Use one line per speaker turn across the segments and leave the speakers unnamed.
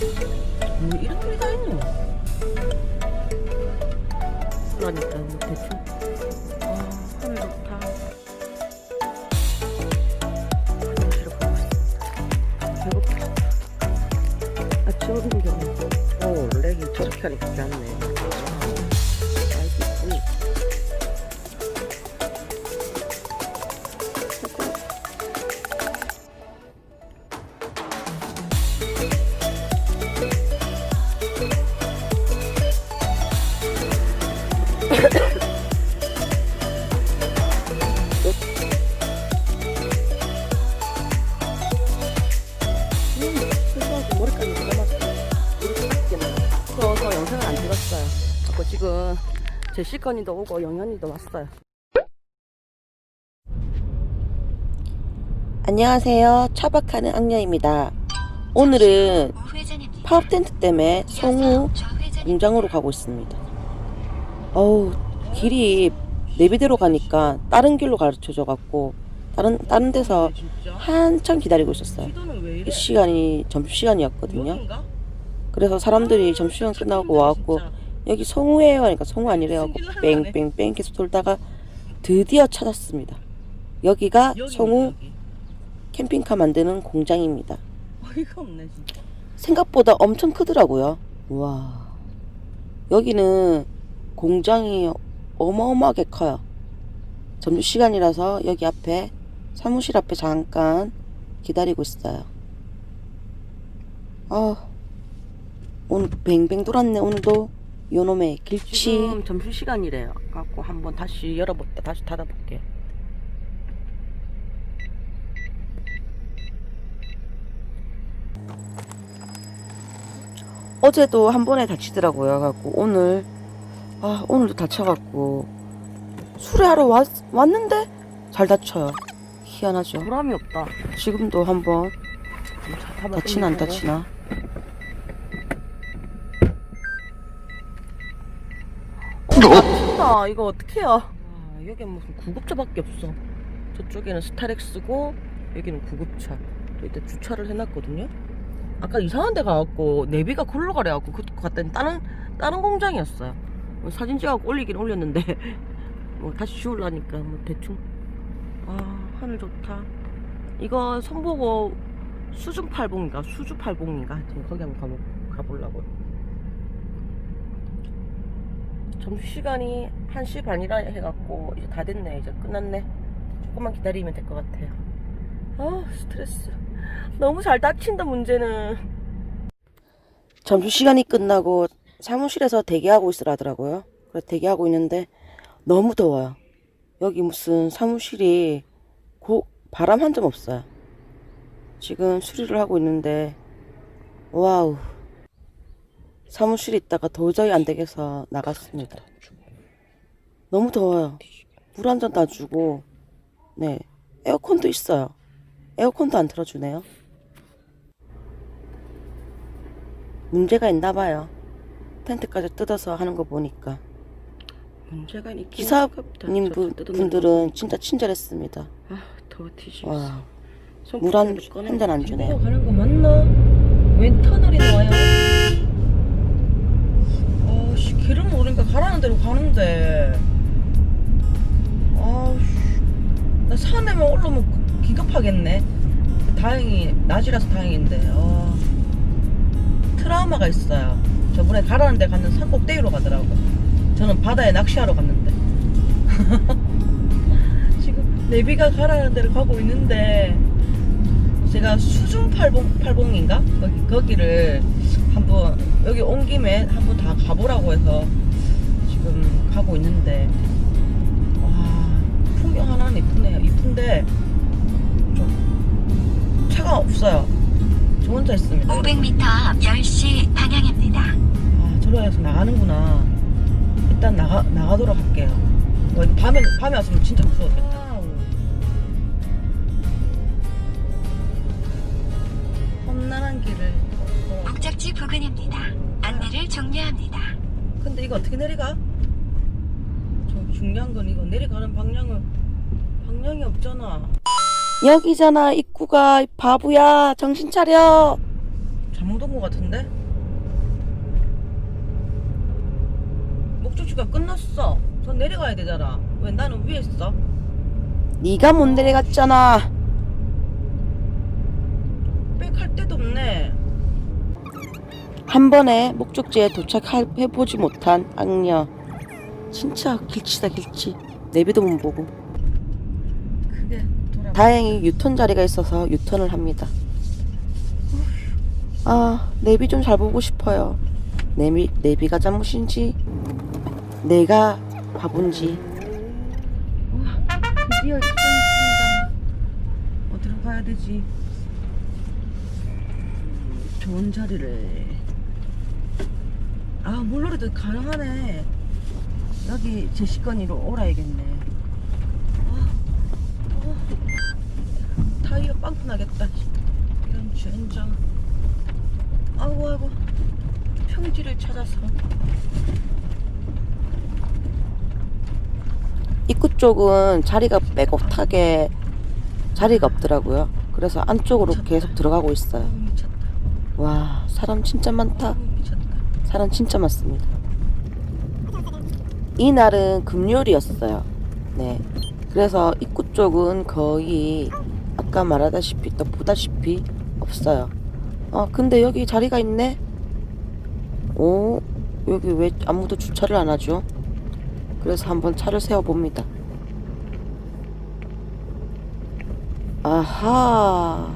뭐 이런 소리 다 있노? 그러니까 뭐 대충. 아 하늘 좋다. 화장실을 보고 있습니다. 배고파 아침 오는데 어 원래 저렇게 하니까 좋지 않네 제 시건이도 오고 영현이도 왔어요.
안녕하세요. 차박하는 악녀입니다. 오늘은 파업 텐트 때문에 성우 공장으로 가고 있습니다. 어우, 길이 내비대로 가니까 다른 길로 가르쳐 줘 갖고 다른 다른 데서 한참 기다리고 있었어요. 이? 시간이 점심시간이었거든요. 그래서 사람들이 점심시간 끝나고 와갖고. 여기 성우예요 하니까 성우 아니래요 하고. 뺑뺑뺑 계속 돌다가 드디어 찾았습니다. 여기가
여기
성우
여기.
캠핑카 만드는 공장입니다.
어이가 없네 진짜.
생각보다 엄청 크더라고요. 와 여기는 공장이 어마어마하게 커요. 점심시간이라서 여기 앞에 사무실 앞에 잠깐 기다리고 있어요. 아 오늘 뱅뱅 돌았네 오늘도 요놈의 길치
지금 점심 시간이래요. 갖고 한번 다시 열어볼게. 다시 닫아볼게.
어제도 한 번에 다치더라고요. 갖고 오늘 아 오늘도 다쳐갖고 수리하러 왔, 왔는데 잘 다쳐요. 희한하죠.
보람이 없다.
지금도 한번 다치나 안. 다치나.
아 이거 어떡해요? 아, 여기 무슨 구급차밖에 없어. 저쪽에는 스타렉스고 여기는 구급차. 또 이때 주차를 해놨거든요. 아까 이상한 데 가갖고 내비가 글로 가래갖고 그 갔더니 다른 다른 공장이었어요. 뭐 사진 찍어갖고 올리긴 올렸는데 뭐 다시 지우려니까 뭐 대충. 아 하늘 좋다. 이거 선보고 수중 팔봉인가? 수주 팔봉인가? 지금 거기 한번 가보, 가보려고요 점심시간이 1시 반이라 해갖고 이제 다 됐네 이제 끝났네 조금만 기다리면 될 것 같아요 아 스트레스 너무 잘 다친다 문제는
점심 시간이 끝나고 사무실에서 대기하고 있으라더라고요. 그래서 대기하고 있는데 너무 더워요. 여기 무슨 사무실이 고, 바람 한 점 없어요. 지금 수리를 하고 있는데 와우 사무실에 있다가 도저히 안 되겠어 나갔습니다. 너무 더워요. 물 한잔 따주고 네 에어컨도 있어요. 에어컨도 안 틀어주네요. 문제가 있나 봐요. 텐트까지 뜯어서 하는 거 보니까
문제가 있긴
기사님. 분, 분들은 진짜 친절했습니다.
거. 아 더워 뒤지겠어
와손물 한-
꺼내고
한잔안 주네요.
가는 거 맞나? 웬 터널이 나와요? 길은 모르니까 가라는 대로 가는데. 아씨 나 산에만 올라오면 기겁하겠네. 다행히 낮이라서 다행인데. 아, 트라우마가 있어요. 저번에 가라는 데 갔는 산 꼭대기로 가더라고. 저는 바다에 낚시하러 갔는데. 지금 내비가 가라는 데를 가고 있는데 제가 수중 팔봉 팔봉인가? 거기 거기를 한번 여기 온 김에 한번 다 가보라고 해서 지금 가고 있는데. 와 풍경 하나는 이쁘네요. 이쁜데 좀 차가 없어요. 저 혼자 있습니다.
500m 앞 10시 방향입니다.
아 저로 해서 나가는구나. 일단 나가 나가도록 할게요. 어, 밤에 밤에 왔으면 진짜 무서웠겠다. 험난한 길을
목적지 부근입니다. 안내를 종료합니다.
근데 이거 어떻게 내려가? 저 중요한 건 이거 내려가는 방향은 방향이 없잖아.
여기잖아 입구가 이 바보야 정신 차려
잘못 온것 같은데? 목적지가 끝났어. 저 내려가야 되잖아. 왜 나는 위에 있어?
네가 못 내려갔잖아.
백할 데도 없네.
한 번에 목적지에 도착해보지 못한 악녀. 진짜 길치다 길치. 내비도 못 보고. 다행히 유턴 자리가 있어서 유턴을 합니다. 아, 내비 좀 잘 보고 싶어요. 내비, 내비가 잘못인지, 내가 바본지.
드디어 입성했습니다. 어디로 가야 되지? 좋은 자리를. 아, 물놀이도 가능하네. 여기 제시건이로 오라야겠네. 아, 아, 타이어 빵꾸 나겠다. 이런 젠장. 아이고, 아이고. 평지를 찾아서.
입구 쪽은 자리가 빼곡하게 자리가 없더라고요. 그래서 안쪽으로 계속 들어가고 있어요.
미쳤다.
와, 사람 진짜
많다.
사람 진짜 많습니다. 이 날은 금요일이었어요. 네. 그래서 입구 쪽은 거의 아까 말하다시피 또 보다시피 없어요. 아, 근데 여기 자리가 있네? 오, 여기 왜 아무도 주차를 안 하죠? 그래서 한번 차를 세워 봅니다. 아하.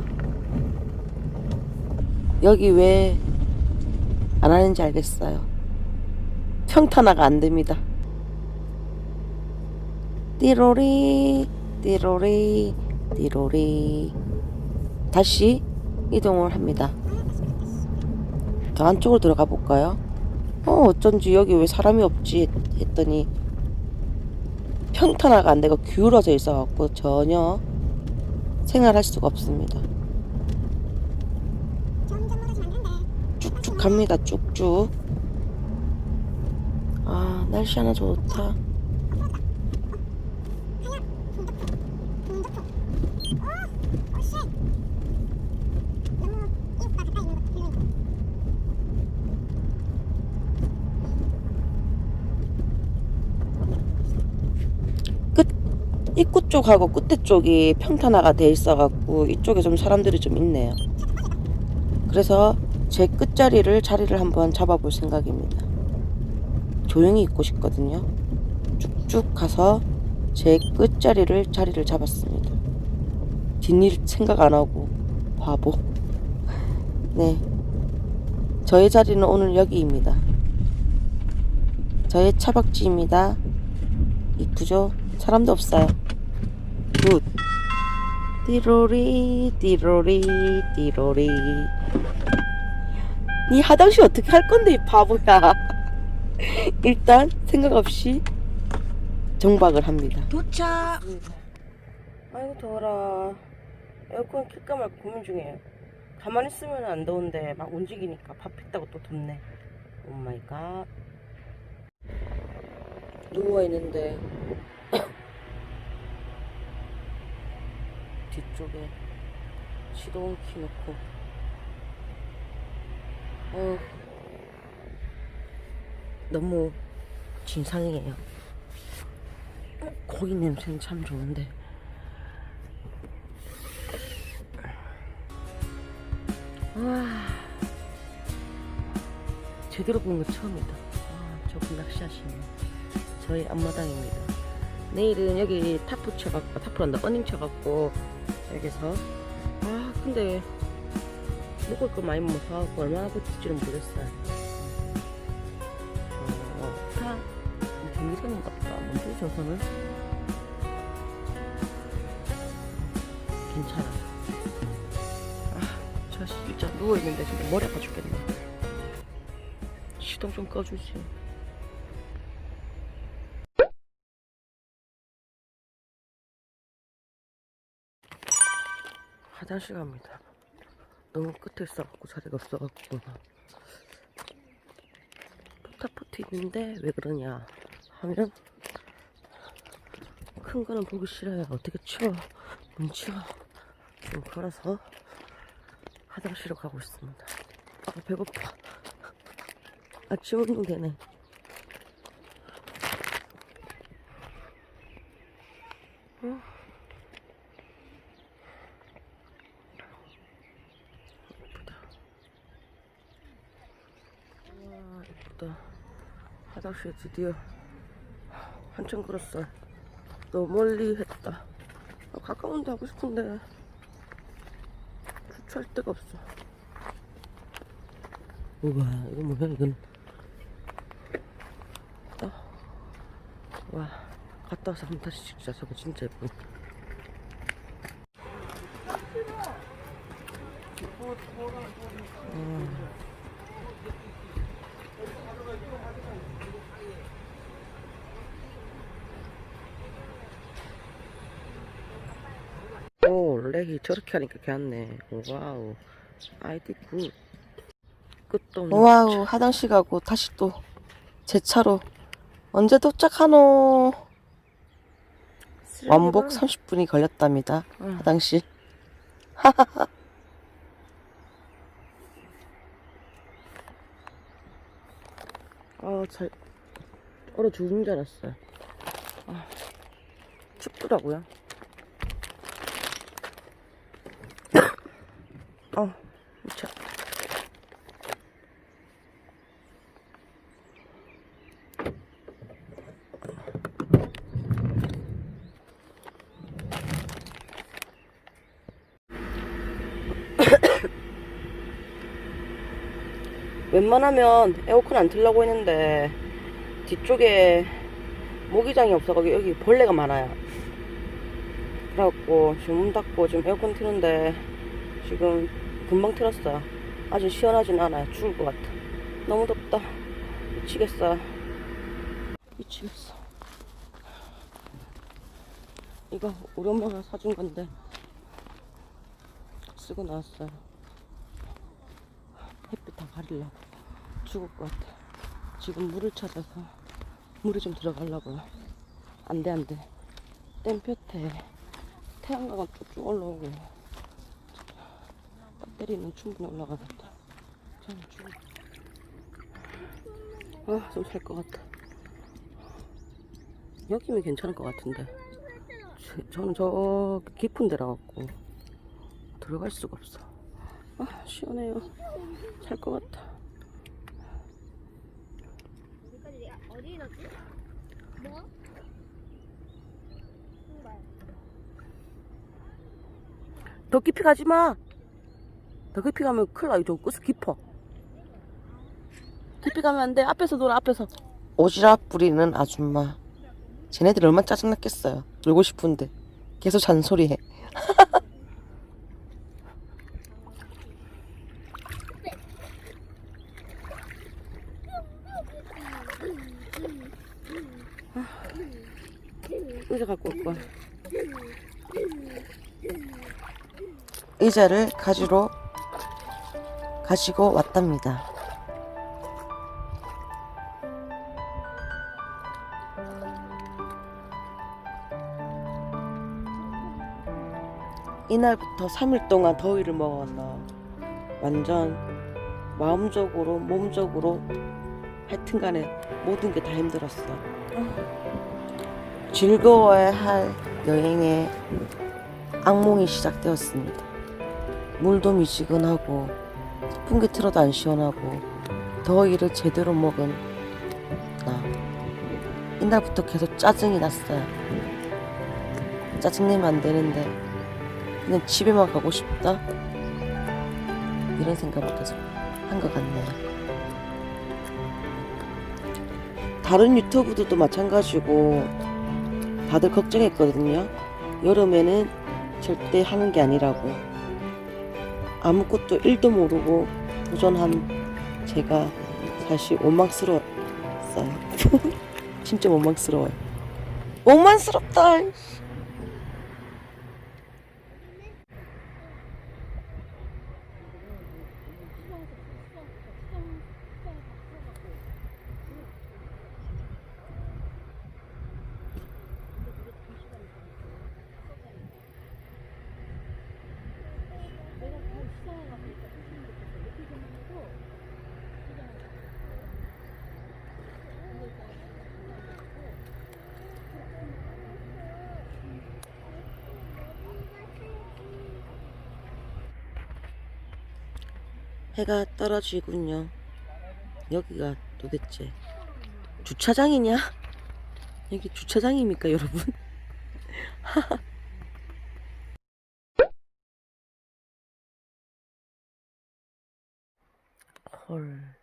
여기 왜 안 하는지 알겠어요. 평탄화가 안 됩니다. 띠로리, 띠로리, 띠로리. 다시 이동을 합니다. 더 안쪽으로 들어가 볼까요? 어, 어쩐지 여기 왜 사람이 없지 했더니 평탄화가 안 되고 기울어져 있어갖고 전혀 생활할 수가 없습니다. 쭉쭉 갑니다, 쭉쭉. 아, 날씨 하나 좋다. 끝 입구 쪽하고 끝에 쪽이 평탄화가 돼 있어갖고 이쪽에 좀 사람들이 좀 있네요. 그래서 제 끝자리를 자리를 한번 잡아볼 생각입니다. 조용히 있고 싶거든요. 쭉쭉 가서 제 끝자리를 자리를 잡았습니다. 뒷일 생각 안 하고 바보. 네. 저의 자리는 오늘 여기입니다. 저의 차박지입니다. 이쁘죠? 사람도 없어요. 굿. 띠로리 띠로리 띠로리 니 화장실 어떻게 할 건데 이 바보야 일단 생각 없이 정박을 합니다
도착. 아이고 더워라. 에어컨 킬까 말까 고민 중이에요. 가만히 있으면 안 더운데 막 움직이니까 밥 pis다고 또 덥네. 오 마이 갓. 누워 있는데 뒤쪽에 시동 키 놓고 어 너무 진상이에요. 고기 냄새는 참 좋은데. 와. 제대로 본 거 처음이다. 와, 저분 낚시하시네. 저희 앞마당입니다. 내일은 여기 타프 쳐갖고, 타프란다, 어닝 쳐갖고, 여기서. 아, 근데, 먹을 거 많이 못 사갖고, 얼마나 버틸지는 모르겠어요. 좋다. 경기선인가 보다. 뭔지 저선은? 괜찮아. 아, 저 진짜 누워 있는데 지금 머리 아파 죽겠네. 시동 좀 꺼주지. 화장실 갑니다. 너무 끝에 있어갖고 자리가 없어갖고. 포타포트 있는데 왜 그러냐 하면 큰 거는 보기 싫어요. 어떻게 치워? 못 치워. 좀 걸어서 화장실로 가고 있습니다. 아, 배고파. 아침 운동 되네. 어. 예쁘다. 와, 예쁘다. 화장실 드디어 한참 걸었어. 너무 멀리 했다. 아, 가까운 데 하고 싶은데 주차할 데가 없어. 우와, 이거 뭐야, 이건. 어? 와, 갔다 와서 한번 다시 찍자. 저거 진짜 예쁘 오, 렉이 저렇게 하니까 괜찮네. 와우. 아이디 굿. 끝도 없는
와우 화장실 가고 다시 또 제 차로 언제 도착하노? 왕복 30분이 걸렸답니다.
응.
화장실.
아, 잘, 얼어 죽은 줄 알았어요. 아, 춥더라고요. 어, 미쳐. 웬만하면 에어컨 안 틀려고 했는데 뒤쪽에 모기장이 없어 거기 여기 벌레가 많아요 그래갖고 지금 문 닫고 지금 에어컨 트는데 지금 금방 틀었어요 아직 시원하진 않아요. 죽을 것 같아. 너무 덥다. 미치겠어. 미치겠어. 이거 우리 엄마가 사준 건데 쓰고 나왔어요. 햇빛 다 가리려고. 죽을 것 같아. 지금 물을 찾아서 물이 좀 들어가려고요. 안 돼, 안 돼. 땡볕에 태양광은 쭉쭉 올라오고 배터리는 충분히 올라가겠다. 저는 아, 좀 살 것 같아. 여기면 괜찮을 것 같은데. 저- 저는 저 깊은 데라 갖고 들어갈 수가 없어. 아, 시원해요. 살 것 같아. 깊이 가지 마. 더 깊이 가면 큰일 나. 이쪽 끝이 깊어. 깊이 가면 안 돼. 앞에서 놀아, 앞에서.
오지랖 부리는 아줌마. 쟤네들 얼마나 짜증났겠어요. 놀고 싶은데. 계속 잔소리해.
의자 갖고 올 거야.
의자를 가지러 가지고 왔답니다. 이날부터 3일 동안 더위를 먹었나. 완전 마음적으로, 몸적으로, 하여튼 간에 모든 게 다 힘들었어. 즐거워야 할 여행의 악몽이 시작되었습니다. 물도 미지근하고 풍기 틀어도 안 시원하고 더위를 제대로 먹은 나 이날부터 계속 짜증이 났어요. 짜증내면 안 되는데 그냥 집에만 가고 싶다 이런 생각을 계속 한 것 같네요. 다른 유튜브들도 마찬가지고 다들 걱정했거든요. 여름에는 절대 하는 게 아니라고. 아무것도 일도 모르고 도전한 제가 사실 원망스러웠어요. 진짜 원망스러워요. 원망스럽다.
해가 떨어지군요. 여기가 도대체 주차장이냐? 여기 주차장입니까, 여러분?
헐.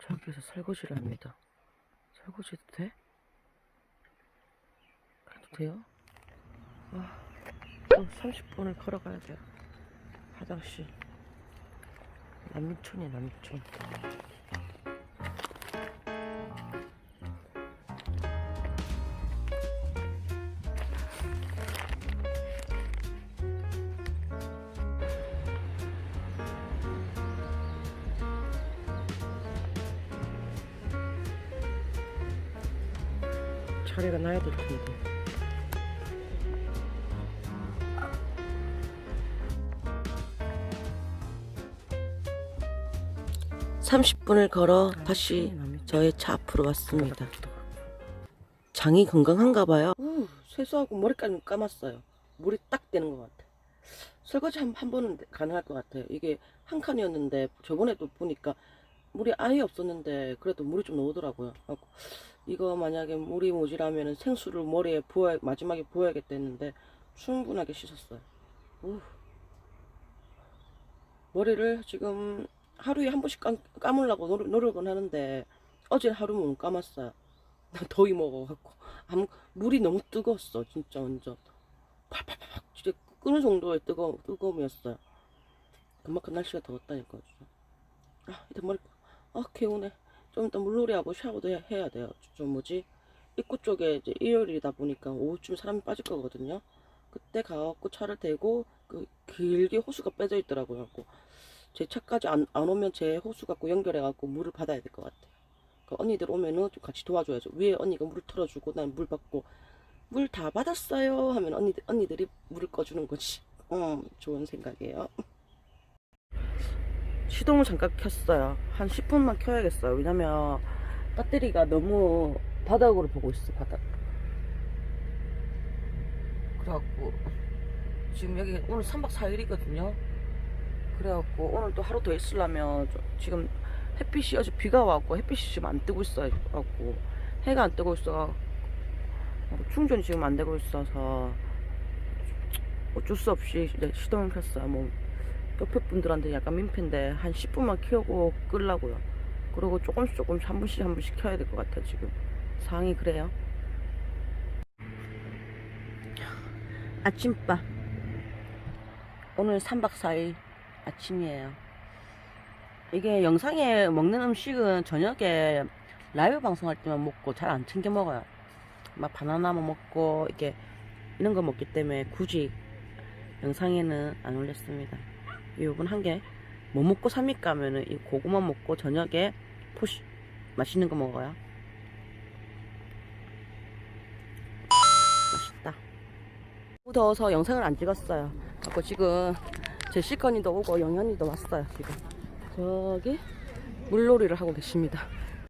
저기서 설거지를 합니다. 설거지도 돼? 해도 돼요? 아, 또 30분을 걸어가야 돼요. 화장실. 남촌이야, 남촌. 차례가 나야 될 텐데.
삼십 분을 걸어 다시 저의 차 앞으로 왔습니다. 장이 건강한가 봐요. 우, 세수하고 머리까지 감았어요. 물이 딱 되는 것 같아. 설거지 한, 한 번은 가능할 것 같아요. 이게 한 칸이었는데 저번에도 보니까 물이 아예 없었는데 그래도 물이 좀 나오더라고요. 이거 만약에 물이 모자라면 생수를 머리에 부어 마지막에 부어야겠다 했는데 충분하게 씻었어요. 우. 머리를 지금 하루에 한 번씩 감, 감으려고 노력, 노력은 하는데 어제 하루 못 감았어요. 더위 먹어갖고 아무, 물이 너무 뜨거웠어 진짜 완전 팔팔팔 진짜 끄는 정도의 뜨거 뜨거움이었어요. 그만큼 날씨가 더웠다니까. 아 이제 머리 아 개운해. 좀 이따 물놀이하고 샤워도 해, 해야 돼요. 좀 뭐지 입구 쪽에 이제 일요일이다 보니까 오후쯤 사람이 빠질 거거든요. 그때 가갖고 차를 대고 그 길게 호수가 빼져 있더라고요. 갖고 제 차까지 안, 안 오면 제 호수 갖고 연결해 갖고 물을 받아야 될 것 같아요. 그 언니들 오면은 좀 같이 도와줘야죠. 위에 언니가 물을 틀어주고 난 물 받고 물 다 받았어요 하면 언니들 언니들이 물을 꺼주는 거지. 음 좋은 생각이에요. 시동을 잠깐 켰어요. 한 10분만 켜야겠어요. 왜냐면 배터리가 너무 바닥으로 보고 있어 바닥. 그래갖고 지금 여기 오늘 3박 4일이거든요. 그래갖고 오늘 또 하루 더 있으려면 좀 지금 햇빛이 어제 비가 와갖고 햇빛이 지금 안 뜨고 있어요. 갖고 해가 안 뜨고 있어. 충전이 지금 안 되고 있어서 어쩔 수 없이 이제 시동을 켰어요. 뭐 옆에 분들한테 약간 민폐인데 한 10분만 키우고 끌라고요. 그리고 조금씩 조금씩 한 분씩 한 분씩 켜야 될 것 같아요. 지금 상황이 그래요. 아침밥. 오늘 3박 4일 아침이에요. 이게 영상에 먹는 음식은 저녁에 라이브 방송할 때만 먹고 잘 안 챙겨 먹어요. 막 바나나만 먹고 이게 이런 거 먹기 때문에 굳이 영상에는 안 올렸습니다. 요건 한 개. 뭐 먹고 삽니까 하면은 이 고구마 먹고 저녁에 포시 맛있는 거 먹어요. 맛있다. 더워서 영상을 안 찍었어요. 그래서 지금 제 시건이도 오고 영현이도 왔어요. 지금 저기 물놀이를 하고 계십니다.